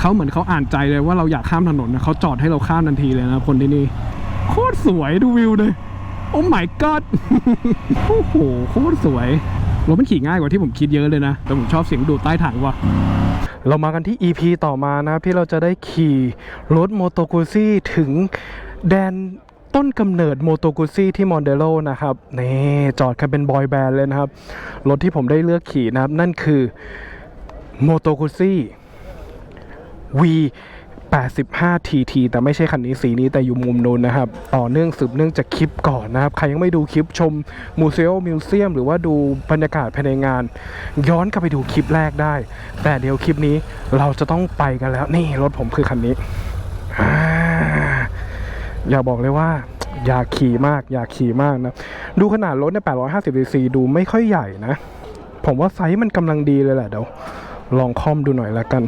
เขาเหมือนเขาอ่านใจเลยว่าเราอยากข้ามถนนนะเขาจอดให้เราข้ามทันทีเลยนะคนที่นี่ โคตรสวยดูวิวเลย โอ้ my god โอ้โหโคตรสวยรถมันขี่ง่ายกว่าที่ผมคิดเยอะเลยนะ แต่ผมชอบเสียงดูดใต้ถังว่ะเรามากันที่ EP ต่อมานะครับที่เราจะได้ขี่รถโมโตกุซี่ถึงแดนต้นกำเนิดโมโตกุซี่ที่มอนเดโลนะครับ นี่จอดกันเป็นบอยแบนด์เลยนะครับ รถที่ผมได้เลือกขี่นะครับ นั่นคือโมโตกุซี่ V 85 TT แต่ไม่ใช่คันนี้สีนี้แต่อยู่มุมนู้นนะครับ ต่อเนื่องสืบเนื่องจากคลิปก่อนนะครับ ใครยังไม่ดูคลิปชมมูเซ u มิวเซียมหรือว่าดูบรรยากาศภายในงาน ย้อนกลับไปดูคลิปแรกได้ แต่เดี๋ยวคลิปนี้เราจะต้องไปกันแล้ว นี่รถผมคือคันนี้ อย่าบอกเลยว่า อยากขี่มาก อยากขี่มากนะ ดูขนาดรถเนี่ย850 cc ดูไม่ค่อยใหญ่นะ ผมว่าไซส์มันกำลังดีเลยแหละเดี๋ยวลองคอมดูหน่อยละกัน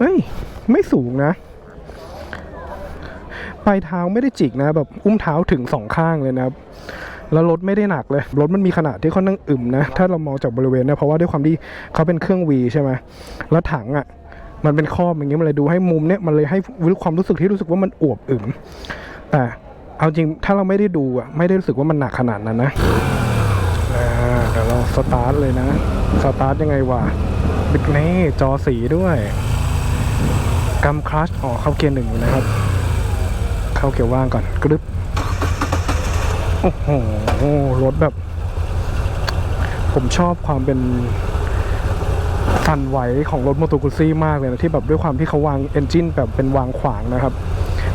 เฮ้ย ไม่สูงนะปลายเท้าไม่ได้จิกนะแบบอุ้มเท้าถึงสองข้างเลยนะครับแล้วรถไม่ได้หนักเลย รถมันมีขนาดที่ค่อนข้างอึมนะ ถ้าเรามองจากบริเวณนี่ยเพราะว่าด้วยความที่เขาเป็นเครื่องวีใช่ไหมแล้วถังอะ่ะ มันเป็นครอบอย่างเงี้ยมันเลยดูให้มุมเนี่ยมันเลยให้ความรู้สึกที่รู้สึกว่ามันอวบอึมแต่เอาจริงถ้าเราไม่ได้ดูอะไม่ได้รู้สึกว่ามันหนักขนาดนั้นนะเดี๋ยวเราสตาร์ทเลยนะ สตาร์ทยังไงวะบิ๊กเน่จอสีด้วย กำคลัชอ๋อเข้าเกียร์หนึ่งอยู่นะครับ เข้าเกียร์ว่างก่อนกรึบโอ้โหรถแบบ ผมชอบความเป็นสั่นไหวของรถมอเตอร์กุซี่มากเลยนะที่แบบด้วยความที่เขาวางเอนจินแบบเป็นวางขวางนะครับ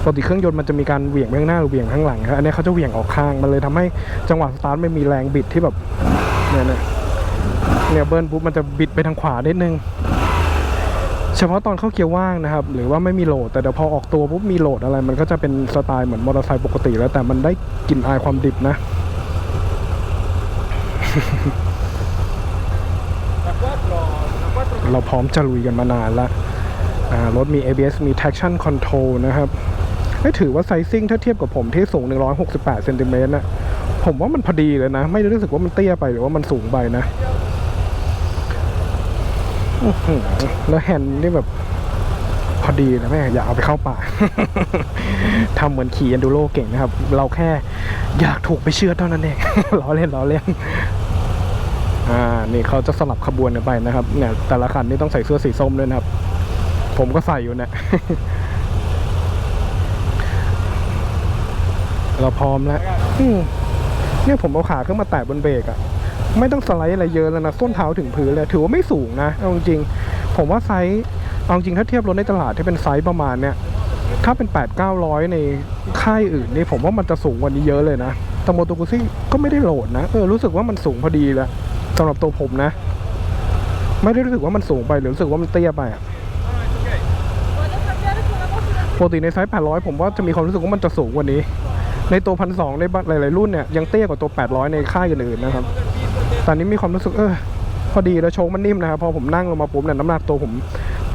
ปกติเครื่องยนต์มันจะมีการเหวี่ยงไปข้างหน้าหรือเหวี่ยงข้างหลังครับอันนี้เขาจะเหวี่ยงออกข้างมันเลยทำให้จังหวะสตาร์ทไม่มีแรงบิดที่แบบเนี่ยนะเนี่ยเบิร์นปุ๊บมันจะบิดไปทางขวานิดนึง เฉพาะตอนเข้าเกียร์ว่างนะครับ หรือว่าไม่มีโหลด แต่เดี๋ยวพอออกตัวปุ๊บมีโหลดอะไร มันก็จะเป็นสไตล์เหมือนมอเตอร์ไซค์ปกติแล้วแต่มันได้กลิ่นอายความดิบนะเราพร้อมจะลุยกันมานานล้วอ่ารถมี ABS มี traction control นะครับถือว่าไซซิ่งถ้าเทียบกับผมที่สูง 168เซนติเมตรนะผมว่ามันพอดีเลยนะ ไม่ได้รู้สึกว่ามันเตี้ยไปหรือว่ามันสูงไปนะ แล้วแฮนด์นี่แบบ พอดีนะแม่อย่าเอาไปเข้าป่าทำเหมือนขี่ enduro เก่งนะครับ เราแค่อยากถูกไปเชื่อเท่านั้นเองล้อเล่นล้อเล่นอ่านี่เขาจะสลับขบวนกันไปนะครับเนี่ยแต่ละคันนี่ต้องใส่เสื้อสีส้มด้วยนะครับ ผมก็ใส่อยู่เนี่ยเราพร้อมแล้วเนี่ยผมเอาขาขึ้นมาแตะบนเบรกอะ ไม่ต้องสไลด์อะไรเยอะแล้วนะส้นเท้าถึงพื้นเลยถือว่าไม่สูงนะเอาจริงผมว่าไซส์เอาจริงถ้าเทียบรถในตลาดที่เป็นไซส์ประมาณเนี้ยถ้าเป็น 8 9 0 0 ในค่ายอื่นนี่ผมว่ามันจะสูงกว่านี้เยอะเลยนะแต่โมโตกุซี่ก็ไม่ได้โหลดนะเออรู้สึกว่ามันสูงพอดีแล้วสำหรับตัวผมนะ ไม่ได้รู้สึกว่ามันสูงไปหรือรู้สึกว่ามันเตี้ยไปอะปกติในไซส์ 800 ผมว่าจะมีความรู้สึกว่ามันจะสูงกว่านี้ ในตัวพันสในหลายๆรุ่นเนี่ยยังเตี้ยกว่าตัว 800 ในค่ายอื่นๆนะครับ ตอนนี้มีความรู้สึกเออพอดีแล้วโชคมันนิ่มนะครับพอผมนั่งลงมาปุ๊บเนี่ยน้ำหนักตัวผม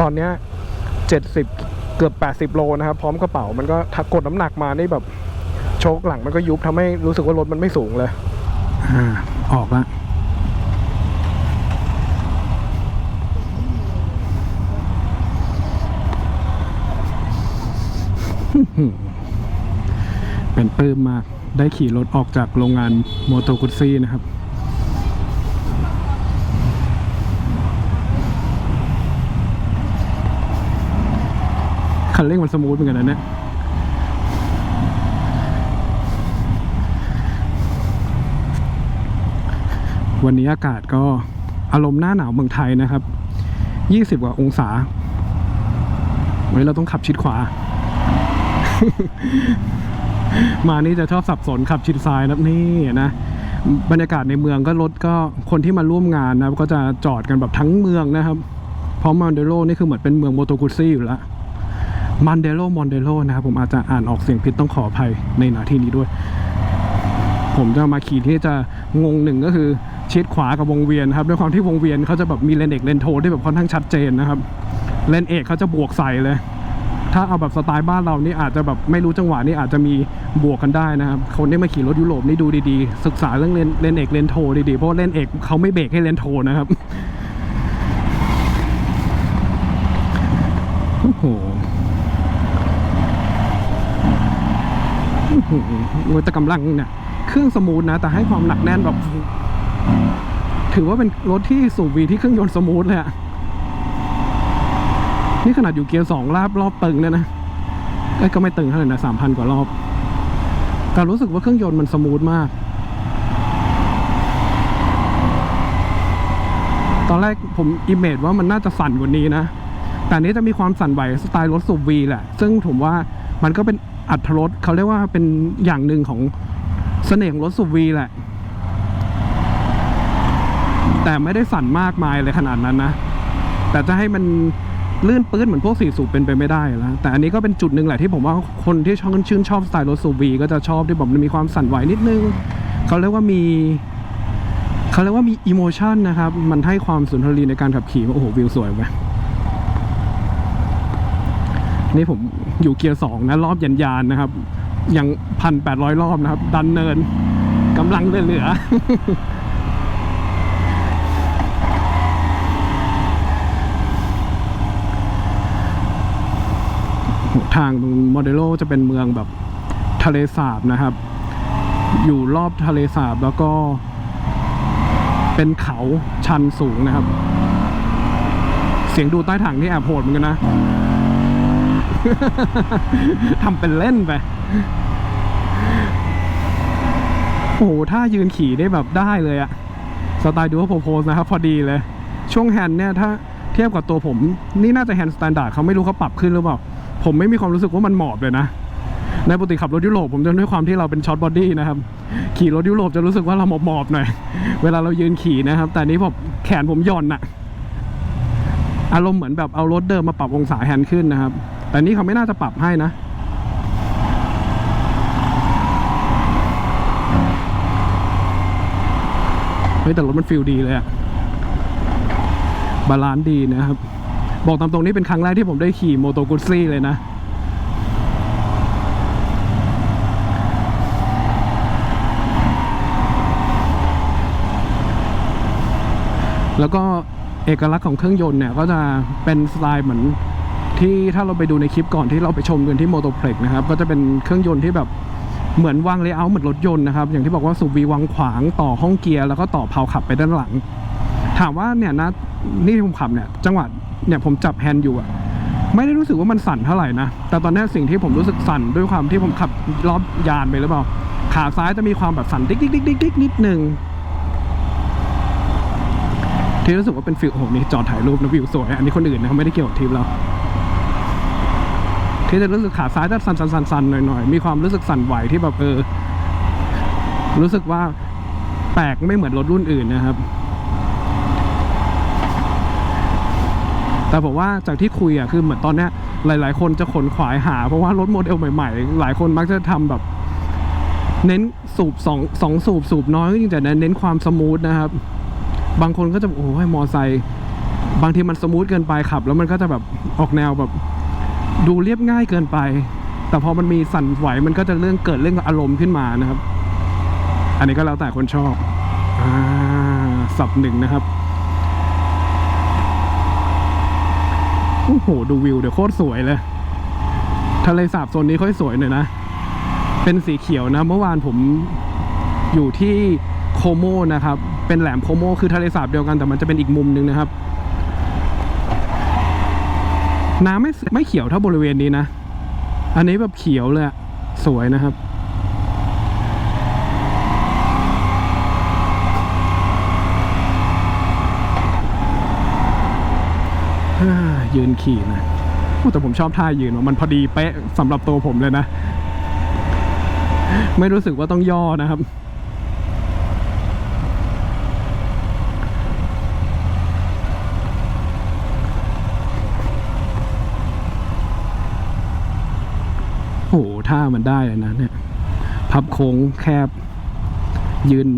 ตอนเนี้ย70เกือบ80โลนะครับพร้อมกระเป๋ามันก็ถ้ากดน้ำหนักมานี่แบบโชคหลังมันก็ยุบทำให้รู้สึกว่ารถมันไม่สูงเลยอ่าออกละเป็นปลื้มมาก ได้ขี่รถออกจากโรงงานโมโตกุซี่นะครับ คันเร่งมันสมูทเหมือนกันนะเนี่ยวันนี้อากาศก็อารมณ์หน้าหนาวเมืองไทยนะครับ20กว่าองศา วันนี้เราต้องขับชิดขวา มานี่จะชอบสับสนขับชิดซ้ายนะนี่นะ บรรยากาศในเมืองก็รถก็คนที่มาร่วมงานนะครับ ก็จะจอดกันแบบทั้งเมืองนะครับ เพราะมอนเดโลนี่คือเหมือนเป็นเมืองโมโตกุซี่อยู่แล้ว มันเดโลมอนเดโลนะครับผมอาจจะอ่านออกเสียงผิดต้องขออภัยในหน้าที่นี้ด้วย ผมจะมาขี่ที่จะงงหนึ่งก็คือชิดขวากับวงเวียนครับด้วยความที่วงเวียนเขาจะแบบมีเลนเอกเลนโทที่แบบค่อนข้างชัดเจนนะครับเลนเอกเขาจะบวกใส่เลย ถ้าเอาแบบสไตล์บ้านเรานี่อาจจะแบบไม่รู้จังหวะนี่อาจจะมีบวกกันได้นะครับคนที่มาขี่รถยุโรปนี่ดูดีๆ ศึกษาเรื่องเลนเลนเอกเลนโทดีๆเพราะเลนเอกเขาไม่เบรกให้เลนโทนะครับ โห อื้อหือโอ้ยแต่กำลังเนี่ยเครื่องสมูทนะ แต่ให้ความหนักแน่นแบบถือว่าเป็นรถที่สูบวีที่เครื่องยนต์สมูทเลยอะนี่ขนาดอยู่เกียร์สองรอบรอบตึงเนี่ยนะเอ้ก็ไม่ตึงเท่าไหร่นะสามพันกว่ารอบ แต่รู้สึกว่าเครื่องยนต์มันสมูทมาก ตอนแรกผมอิมเมจว่ามันน่าจะสั่นกว่านี้นะ แต่นนี้จะมีความสั่นไหวสไตล์รถสูบวีแหละ ซึ่งผมว่ามันก็เป็น อัตรถรสเขาเรียกว่าเป็นอย่างหนึ่งของเสน่ห์ของรถสูบวีแหละ แต่ไม่ได้สั่นมากมายเลยขนาดนั้นนะ แต่จะให้มันลื่นปื้นเหมือนพวกสี่สูบเป็นไปไม่ได้แล้วแต่อันนี้ก็เป็นจุดหนึ่งแหละที่ผมว่าคนที่ชอบชื่นชอบสไตล์รถสูบวีก็จะชอบที่แบบมันมีความสั่นไหวนิดนึงเขาเรียกว่ามีเขาเรียกว่ามีอิโมชันนะครับ มันให้ความสุนทรีในการขับขี่ว่าโอ้โหวิวสวยไหม นี่ผมอยู่เกียร์สองนะรอบยันยานนะครับ ยังพันแปดร้อยรอบนะครับ ดันเนินกำลังเหลือทางตรงโมเดโลจะเป็นเมืองแบบทะเลสาบนะครับ อยู่รอบทะเลสาบแล้วก็เป็นเขาชันสูงนะครับ เสียงดูใต้ถังนี่แอบโหดเหมือนกันนะ ทำเป็นเล่นไป โอ้โหถ้ายืนขี่ได้แบบได้เลยอะสไตล์ดูว่าโพสนะครับ พอดีเลย ช่วงแฮนด์เนี่ยถ้าเทียบกับตัวผม นี่น่าจะแฮนด์สแตนดาร์ดเขาไม่รู้เขาปรับขึ้นหรือเปล่า ผมไม่มีความรู้สึกว่ามันหมอบเลยนะ ในปกติขับรถยุโรปผมจะด้วยความที่เราเป็นช็อตบอดี้นะครับ ขี่รถยุโรปจะรู้สึกว่าเราหมอบๆหน่อย เวลาเรายืนขี่นะครับ แต่นี้ผมแขนผมย่อนอะอารมณ์เหมือนแบบเอารถเดิมมาปรับองศาแฮนด์ขึ้นนะครับ แต่นี่เขาไม่น่าจะปรับให้นะ เฮ้ยแต่รถมันฟิลดีเลยอะบาลานซ์ดีนะครับ บอกตามตรงนี้เป็นครั้งแรกที่ผมได้ขี่โมโตกุซี่เลยนะแล้วก็เอกลักษณ์ของเครื่องยนต์เนี่ย ก็จะเป็นสไตล์เหมือน ที่ถ้าเราไปดูในคลิปก่อนที่เราไปชมกันที่โมโตเพล็กนะครับก็จะเป็นเครื่องยนต์ที่แบบเหมือนวางเลเยอร์เหมือนรถยนต์นะครับ อย่างที่บอกว่าสูบวีวางขวางต่อห้องเกียร์แล้วก็ต่อเพลาขับไปด้านหลัง ถามว่าเนี่ยนะนี่ที่ผมขับเนี่ยจังหวะเนี่ยผมจับแฮนด์อยู่อะไม่ได้รู้สึกว่ามันสั่นเท่าไหร่นะ แต่ตอนนี้สิ่งที่ผมรู้สึกสั่นด้วยความที่ผมขับรอบยานไปหรือเปล่า ขาซ้ายจะมีความแบบสั่นดิ๊กดิ๊กดิ๊กดิ๊กดิ๊กนิดนึงที่รู้สึกว่าเป็นฟิลโอ้โหนี่จอดถ่ายรูปนะวิวสวย อันนี้คนอื่นนะไม่ได้เกี่ยวกับทริปเรา ที่จะรู้สึกขาซ้ายจะสั่นสั่นสั่นหน่อยหน่อยมีความรู้สึกสั่นไหวที่แบบเออ รู้สึกว่าแปลกไม่เหมือนรถรุ่นอื่นนะครับ แต่ผมว่าจากที่คุยอะคือเหมือนตอนเนี้ยหลาย ๆ คนจะขนขวายหา เพราะว่ารถโมเดลใหม่ ๆ หลายคนมักจะทำแบบ เน้นสูบสองสองสูบสูบน้อยก็จริงแต่เน้นความสมูทนะครับ บางคนก็จะโอ้ยมอไซค์บางทีมันสมูทเกินไปขับ แล้วมันก็จะแบบออกแนวแบบ ดูเรียบง่ายเกินไป แต่พอมันมีสั่นไหวมันก็จะเรื่องเกิดเรื่องอารมณ์ขึ้นมานะครับ อันนี้ก็แล้วแต่คนชอบอสับหนึ่งนะครับโอ้โหดูวิวเดี๋ยวโคตรสวยเลยทะเลสาบโซนนี้ค่อยสวยหน่อยนะ เป็นสีเขียวนะ เมื่อวานผมอยู่ที่โคโมนะครับ เป็นแหลมโคโมคือทะเลสาบเดียวกันแต่มันจะเป็นอีกมุมหนึ่งนะครับ น้ำไม่ไม่เขียวเท่าบริเวณนี้นะ อันนี้แบบเขียวเลยสวยนะครับ ยืนขี่นะแต่ผมชอบท่ายืนว่ะมันพอดีเป๊ะสำหรับตัวผมเลยนะ ไม่รู้สึกว่าต้องย่อนะครับ โอ้โห ท่ามันได้เลยนะเนี่ยพับโค้งแคบ ยืน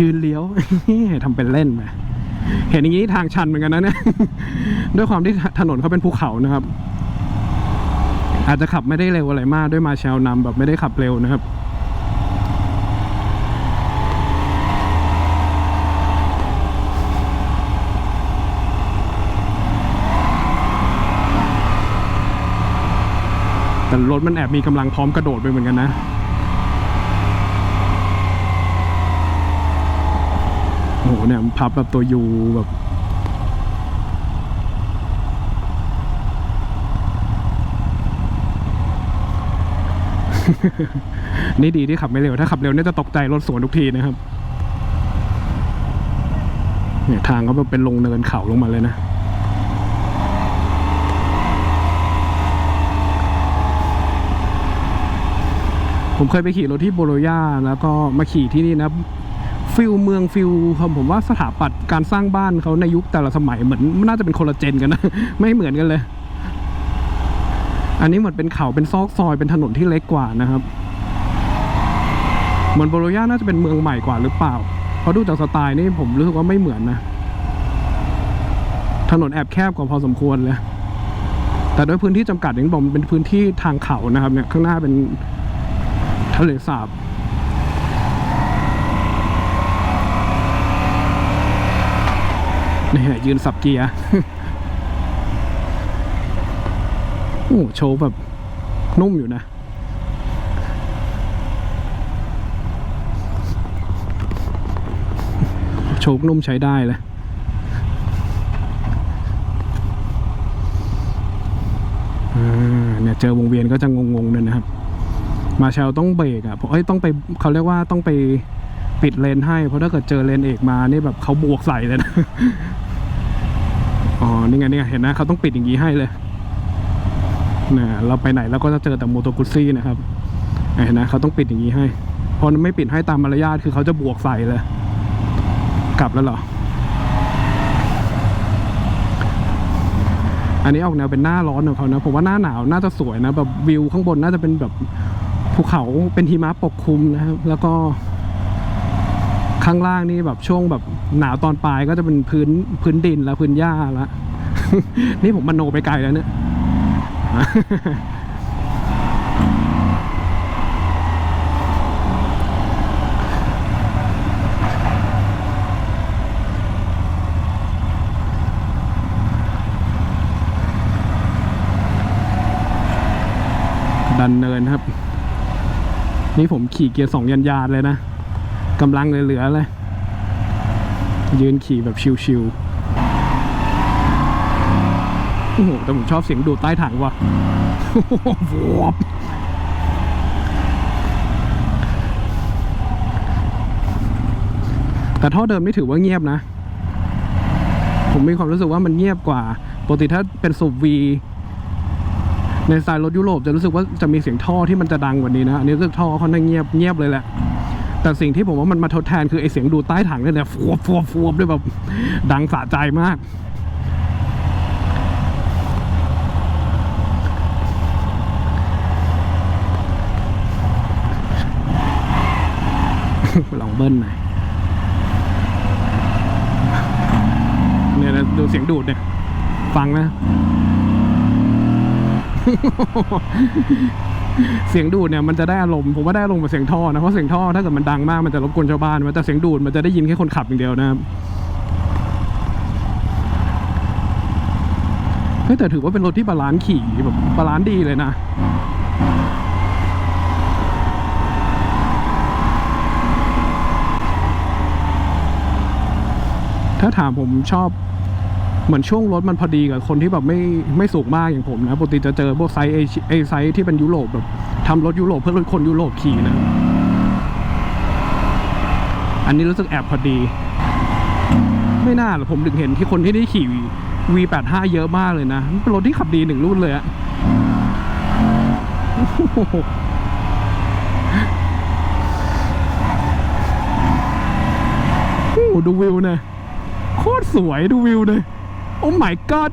ยืนเลี้ยวทำเป็นเล่นไปเห็นอย่างนี้ทางชันเหมือนกันนะเนี่ยด้วยความที่ถนนเขาเป็นภูเขานะครับ อาจจะขับไม่ได้เร็วอะไรมากด้วยมาแชลนำแบบไม่ได้ขับเร็วนะครับ แต่รถมันแอบมีกำลังพร้อมกระโดดไปเหมือนกันนะโอ้โหเนี่ยมันพับแบบตัวยูแบบนี่ดีที่ขับไม่เร็ว ถ้าขับเร็วเนี่ยจะตกใจรถสวนทุกทีนะครับ เนี่ยทางเขาเป็นลงเนินเขาลงมาเลยนะ ผมเคยไปขี่รถที่โบโลญาแล้วก็มาขี่ที่นี่นะฟิลเมืองฟิลครับผมว่าสถาปัตย์การสร้างบ้านเขาในยุคแต่ละสมัยเหมือนน่าจะเป็นคนละเจนกันนะ ไม่เหมือนกันเลย อันนี้เหมือนเป็นเขาเป็นซอกซอยเป็นถนนที่เล็กกว่านะครับเหมือนโบโลญาน่าจะเป็นเมืองใหม่กว่าหรือเปล่า เพราะดูจากสไตล์นี่ผมรู้สึกว่าไม่เหมือนนะ ถนนแอบแคบกว่าพอสมควรเลย แต่ด้วยพื้นที่จำกัดอย่างบอกเป็นพื้นที่ทางเขานะครับเนี่ยข้างหน้าเป็น ทะเลสาบนี่ยืนสับเกียร์โอ้โชว์แบบนุ่มอยู่นะ โชคนุ่มใช้ได้เลยเนี่ยเจอวงเวียนก็จะงงๆเลยนะครับ มาเชลต้องเบรกอะเพราะเอ้ยต้องไปเขาเรียกว่าต้องไปปิดเลนให้ เพราะถ้าเกิดเจอเลนเอกมานี่แบบเขาบวกใส่เลยนะอ๋อนี่ไงนี่ไงเห็นนะเขาต้องปิดอย่างนี้ให้เลยนะเราไปไหนเราก็จะเจอแต่โมโตกุซี่นะครับเห็นนะเขาต้องปิดอย่างนี้ให้พอไม่ปิดให้ตามมารยาทคือเขาจะบวกใส่เลย กลับแล้วเหรอ อันนี้ออกแนวเป็นหน้าร้อนของเขานะผมว่าหน้าหนาวน่าจะสวยนะแบบวิวข้างบนน่าจะเป็นแบบ ภูเขาเป็นหิมะปกคลุมนะครับ แล้วก็ ข้างล่างนี่แบบช่วงแบบหนาวตอนปลายก็จะเป็นพื้นพื้นดินแล้วพื้นหญ้าล้วนี่ผมมโนไปไกลแล้วเนี่ยดันเนินครับ นี่ผมขี่เกียร์สองยันยานเลยนะกำลังเลยเหลือเลย ยืนขี่แบบชิวๆโอ้โหแต่ผมชอบเสียงดูดใต้ถังว่ะวบแต่ท่อเดิมไม่ถือว่าเงียบนะ ผมมีความรู้สึกว่ามันเงียบกว่า ปกติถ้าเป็นสูบวี ในสไตล์รถยุโรปจะรู้สึกว่าจะมีเสียงท่อที่มันจะดังกว่านี้นะอันนี้รู้สึกท่อเขาน่างเงียบเงียบเลยแหละ แต่สิ่งที่ผมว่ามันมาทดแทนคือไอเสียงดูดใต้ถังเนี่ยแหละฟัวฟัวฟัวด้วยแบบดังสะใจมากลองเบิ้ลหน่อยเนี่ยนะดูเสียงดูดเนี่ย ฟังนะ เสียงดูดเนี่ยมันจะได้อารมณ์ผมว่าได้อารมณ์กับเสียงท่อนะเพราะเสียงท่อถ้าเกิดมันดังมากมันจะรบกวนชาวบ้านแต่เสียงดูดมันจะได้ยินแค่คนขับอย่างเดียวนะครับแต่ถือว่าเป็นรถที่บาลานซ์ขี่แบบบาลานซ์ดีเลยนะถ้าถามผมชอบ เหมือนช่วงรถมันพอดีกับคนที่แบบไม่ไม่สูงมากอย่างผมนะปกติจะเจอพวกไซส์เอไซส์ที่เป็นยุโรปแบบทำรถยุโรปเพื่อรถคนยุโรปขี่นะ อันนี้รู้สึกแอบพอดี ไม่น่าหรอผมถึงเห็นที่คนที่ได้ขี่ V85 เยอะมากเลยนะเป็นรถที่ขับดีหนึ่งรุ่นเลยอะโอ้โหดูวิวเนี่ยโคตรสวยดูวิวเลย โอ้ my god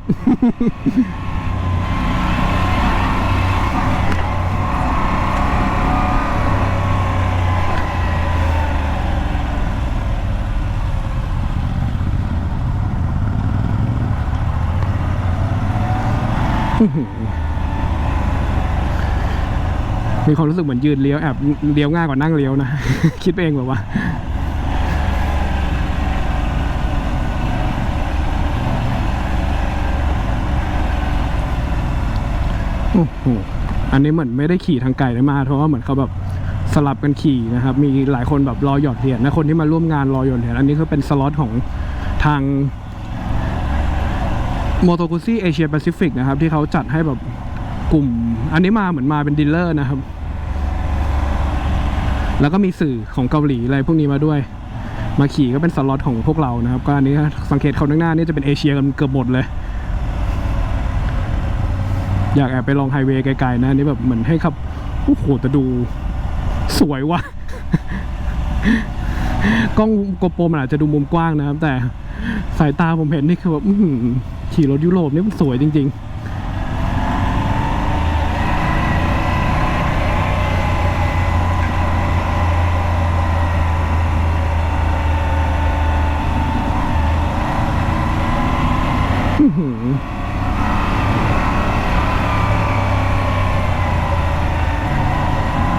มีความรู้สึกเหมือนยืนเลี้ยวแอบเลี้ยวง่ายกว่านั่งเลี้ยวนะ คิดไปเองแบบว่า โหอันนี้เหมือนไม่ได้ขี่ทางไกลได้มาเพราะว่าเหมือนเขาแบบสลับกันขี่นะครับ มีหลายคนแบบรอหยอดเหรียญนะคนที่มาร่วมงานรอหยอดเหรียญอันนี้ก็เป็นสล็อตของทาง m o t o g u z i Asia Pacific นะครับ ที่เขาจัดให้แบบกลุ่ม อันนี้มาเหมือนมาเป็นดีลเลอร์นะครับ แล้วก็มีสื่อของเกาหลีอะไรพวกนี้มาด้วย มาขี่ก็เป็นสล็อตของพวกเรานะครับ ก็อันนี้สังเกตเขาข้างหน้านี่จะเป็นเอเชียกันเกือบหมดเลย อยากแอบไปลองไฮเวย์ไกลๆนะนี่แบบเหมือนให้ขับโอ้โหแต่ดูสวยว่ะ กล้องโกโปรมันอาจจะดูมุมกว้างนะครับ แต่สายตาผมเห็นนี่คือแบบขี่รถยุโรปนี่มันสวยจริง ๆ อื้อหือ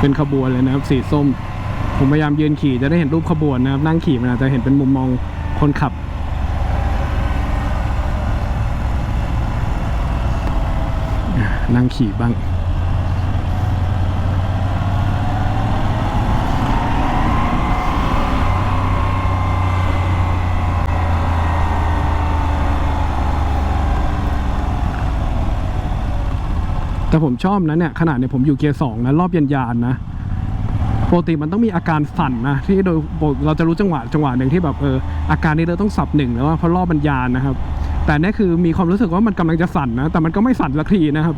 เป็นขบวนเลยนะครับ สีส้ม ผมพยายามยืนขี่จะได้เห็นรูปขบวนนะครับ นั่งขี่มันอาจจะเห็นเป็นมุมมองคนขับนั่งขี่บ้าง แต่ผมชอบนะเนี่ยขนาดเนี่ยผมอยู่เกียร์สองนะรอบยันยานนะปกติมันต้องมีอาการสั่นนะที่โดยเราจะรู้จังหวะจังหวะหนึ่งที่แบบเอออาการนี้เราต้องสับหนึ่งแล้วว่าเพราะรอบมันยานนะครับ แต่เนี่ยคือมีความรู้สึกว่ามันกำลังจะสั่นนะแต่มันก็ไม่สั่นสักทีนะครับ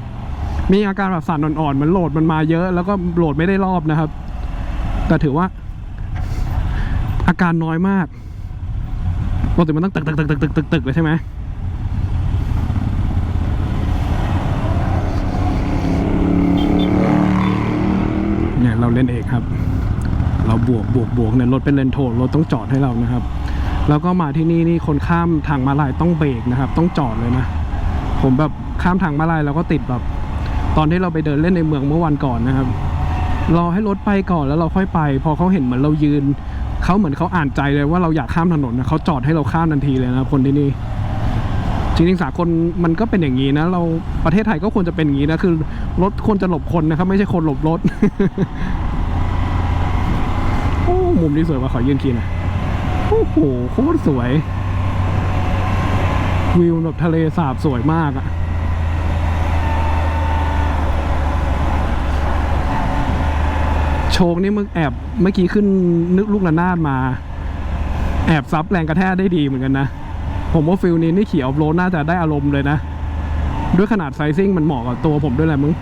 มีอาการแบบสั่นอ่อนๆมันโหลดมันมาเยอะ แล้วก็โหลดไม่ได้รอบนะครับ แต่ถือว่า อาการน้อยมากปกติมันต้องตึกตึกตึกตึกตึกตึกตึกเลยใช่ไหม เนี่ยเราเล่นเองครับ เราบวกบวกบวกเนี่ยรถเป็นเลนโทนรถต้องจอดให้เรานะครับ แล้วก็มาที่นี่นี่คนข้ามทางมาลายต้องเบรกนะครับ ต้องจอดเลยนะ ผมแบบข้ามทางมาลายเราก็ติดแบบ ตอนที่เราไปเดินเล่นในเมืองเมื่อวันก่อนนะครับรอให้รถไปก่อนแล้วเราค่อยไป พอเขาเห็นเหมือนเรายืนเขาเหมือนเขาอ่านใจเลยว่าเราอยากข้ามถนนนะเขาจอดให้เราข้ามทันทีเลยนะครับคนที่นี่จริงๆสากลมันก็เป็นอย่างนี้นะ เราประเทศไทยก็ควรจะเป็นอย่างนี้นะ คือรถควรจะหลบคนนะครับ ไม่ใช่คนหลบรถ โอ้มุมนี้สวยว่ะขอยืนคีหน่อยโอ้โหโคตรสวย วิวแบบทะเลสาบสวยมากอะโชคนี่มึงแอบเมื่อกี้ขึ้นนึกลูกระนาดมา แอบซับแรงกระแทกได้ดีเหมือนกันนะ ผมว่าฟิลนี้นี่ขี่ออฟโรดน่าจะได้อารมณ์เลยนะ ด้วยขนาดไซซิ่งมันเหมาะกับตัวผมด้วยแหละมึง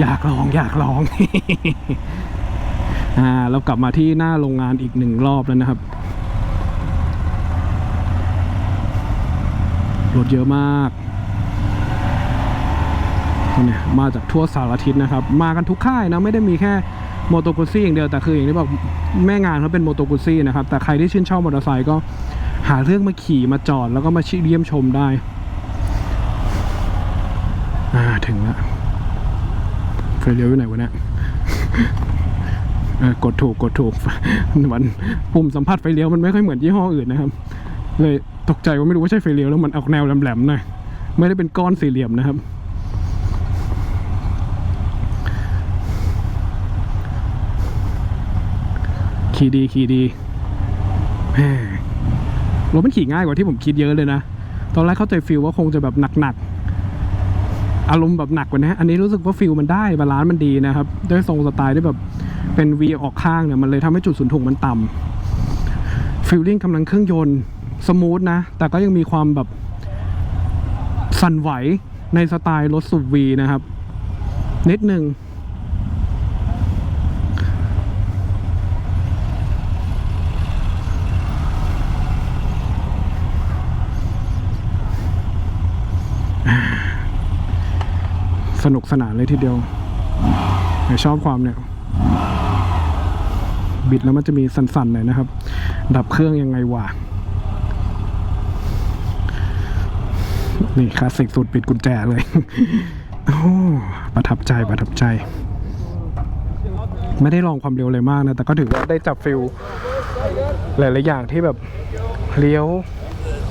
อยากลองอยากลอง อ่าเรากลับมาที่หน้าโรงงานอีกหนึ่งรอบแล้วนะครับรถเยอะมากเนี่ยมาจากทั่วสารทิศนะครับ มากันทุกค่ายนะไม่ได้มีแค่โมโตกุซี่อย่างเดียวแต่คืออย่างที่บอกแม่งานเขาเป็นโมโตกุซี่นะครับ แต่ใครที่ชื่นชอบมอเตอร์ไซค์ก็หาเรื่องมาขี่มาจอดแล้วก็มาเยี่ยมชมได้อ่าถึงแล้วไฟเลี้ยวอยู่ไหนวะเนี่ย เออกดถูกกดถูกมันปุ่มสัมผัสไฟเลี้ยวมันไม่ค่อยเหมือนยี่ห้ออื่นนะครับ เลยตกใจว่าไม่รู้ว่าใช่ไฟเลี้ยวแล้วมันออกแนวแหลมๆหน่อยไม่ได้เป็นก้อนสี่เหลี่ยมนะครับขี่ดีขี่ดีแหมรถมันขี่ง่ายกว่าที่ผมคิดเยอะเลยนะ ตอนแรกเข้าใจฟิลว่าคงจะแบบหนักๆ อารมณ์แบบหนักกว่านี้ อันนี้รู้สึกว่าฟิลมันได้บาลานซ์มันดีนะครับ ด้วยทรงสไตล์ที่แบบ เป็นวีออกข้างเนี่ยมันเลยทำให้จุดศูนย์ถ่วงมันต่ำฟิลลิ่งกำลังเครื่องยนต์สมูทนะ แต่ก็ยังมีความแบบสั่นไหวในสไตล์รถสุบวีนะครับ นิดหนึ่งสนุกสนานเลยทีเดียวชอบความเนี่ย บิดแล้วมันจะมีสั่นๆหน่อยนะครับ ดับเครื่องยังไงวะนี่คลาสสิกสุดปิดกุญแจเลยโอ้ประทับใจประทับใจ ไม่ได้ลองความเร็วเลยมากนะ แต่ก็ถือว่าได้จับฟิลหลายๆอย่างที่แบบเลี้ยว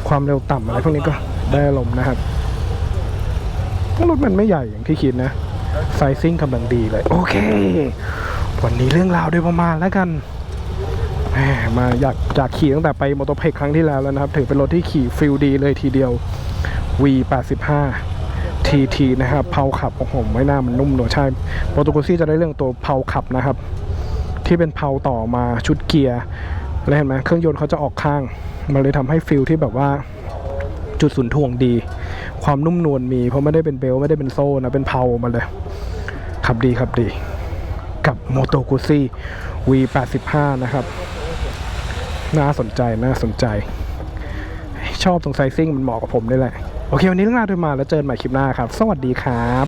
ความเร็วต่ำอะไรพวกนี้ก็ได้อารมนะครับรถมันไม่ใหญ่อย่างที่คิดนะ ไซซิ่งกำลังดีเลย โอเค วันนี้เรื่องราวโดยประมาณแล้วกันมาอยากจากขี่ตั้งแต่ไปมอเตอร์เพคครั้งที่แล้วแล้วนะครับ ถือเป็นรถที่ขี่ฟิลดีเลยทีเดียว V85 TT นะครับเพาขับโอ้โหไม่น่ามันนุ่มหนวใช่โปรตุกซี่จะได้เรื่องตัวเพาขับนะครับ ที่เป็นเพาต่อมาชุดเกียร์แล้วเห็นไหมเครื่องยนต์เขาจะออกข้าง มันเลยทำให้ฟิลที่แบบว่าจุดศูนย์ถ่วงดี ความนุ่มนวลมีเพราะไม่ได้เป็นเบลไม่ได้เป็นโซ่นะเป็นเพามาเลย ขับดีขับดี กับ m o t o g u z i V85 นะครับ น่าสนใจน่าสนใจ ชอบตรงไซซิ่งมันเหมาะกับผมนี่แหละ โอเค วันนี้เรื่องราวโดยมาแล้วเจอกันใหม่คลิปหน้าครับ สวัสดีครับ